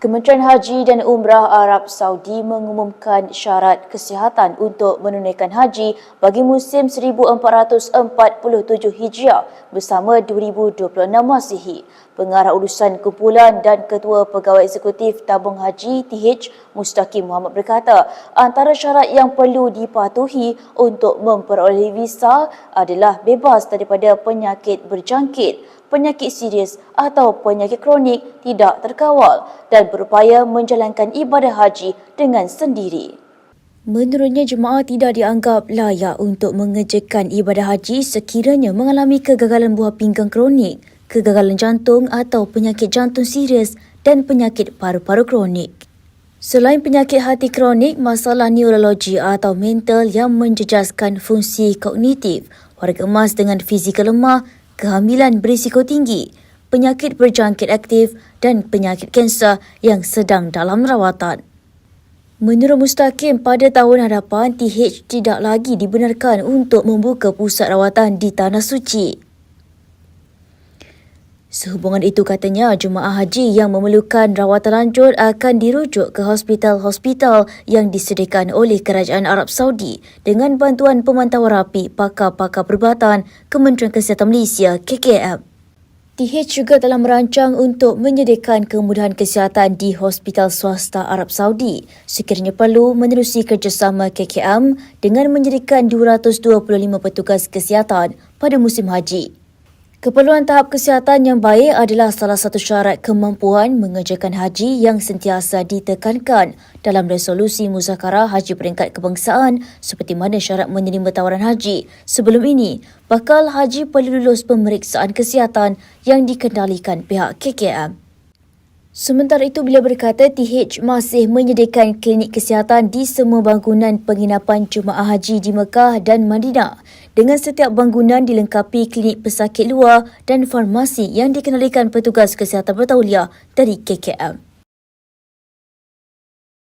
Kementerian Haji dan Umrah Arab Saudi mengumumkan syarat kesihatan untuk menunaikan haji bagi musim 1447 Hijriah bersama 2026 Masihi. Pengarah urusan kumpulan dan Ketua Pegawai Eksekutif Tabung Haji TH Mustaqim Muhammad berkata, antara syarat yang perlu dipatuhi untuk memperoleh visa adalah bebas daripada penyakit berjangkit, penyakit serius atau penyakit kronik tidak terkawal dan berupaya menjalankan ibadah haji dengan sendiri. Menurutnya, jemaah tidak dianggap layak untuk mengerjakan ibadah haji sekiranya mengalami kegagalan buah pinggang kronik, kegagalan jantung atau penyakit jantung serius dan penyakit paru-paru kronik. Selain penyakit hati kronik, masalah neurologi atau mental yang menjejaskan fungsi kognitif, warga emas dengan fizikal lemah, kehamilan berisiko tinggi, penyakit berjangkit aktif dan penyakit kanser yang sedang dalam rawatan. Menurut Mustaqim, pada tahun hadapan, TH tidak lagi dibenarkan untuk membuka pusat rawatan di Tanah Suci. Sehubungan itu katanya, jemaah haji yang memerlukan rawatan lanjut akan dirujuk ke hospital-hospital yang disediakan oleh Kerajaan Arab Saudi dengan bantuan pemantauan rapi pakar-pakar perubatan Kementerian Kesihatan Malaysia KKM. TH juga telah merancang untuk menyediakan kemudahan kesihatan di hospital swasta Arab Saudi sekiranya perlu menerusi kerjasama KKM dengan menyediakan 225 petugas kesihatan pada musim haji. Keperluan tahap kesihatan yang baik adalah salah satu syarat kemampuan mengerjakan haji yang sentiasa ditekankan dalam resolusi muzakarah haji peringkat kebangsaan seperti mana syarat menerima tawaran haji. Sebelum ini, bakal haji perlu lulus pemeriksaan kesihatan yang dikendalikan pihak KKM. Sementara itu, beliau berkata TH masih menyediakan klinik kesihatan di semua bangunan penginapan jemaah haji di Mekah dan Madinah dengan setiap bangunan dilengkapi klinik pesakit luar dan farmasi yang dikendalikan petugas kesihatan bertauliah dari KKM.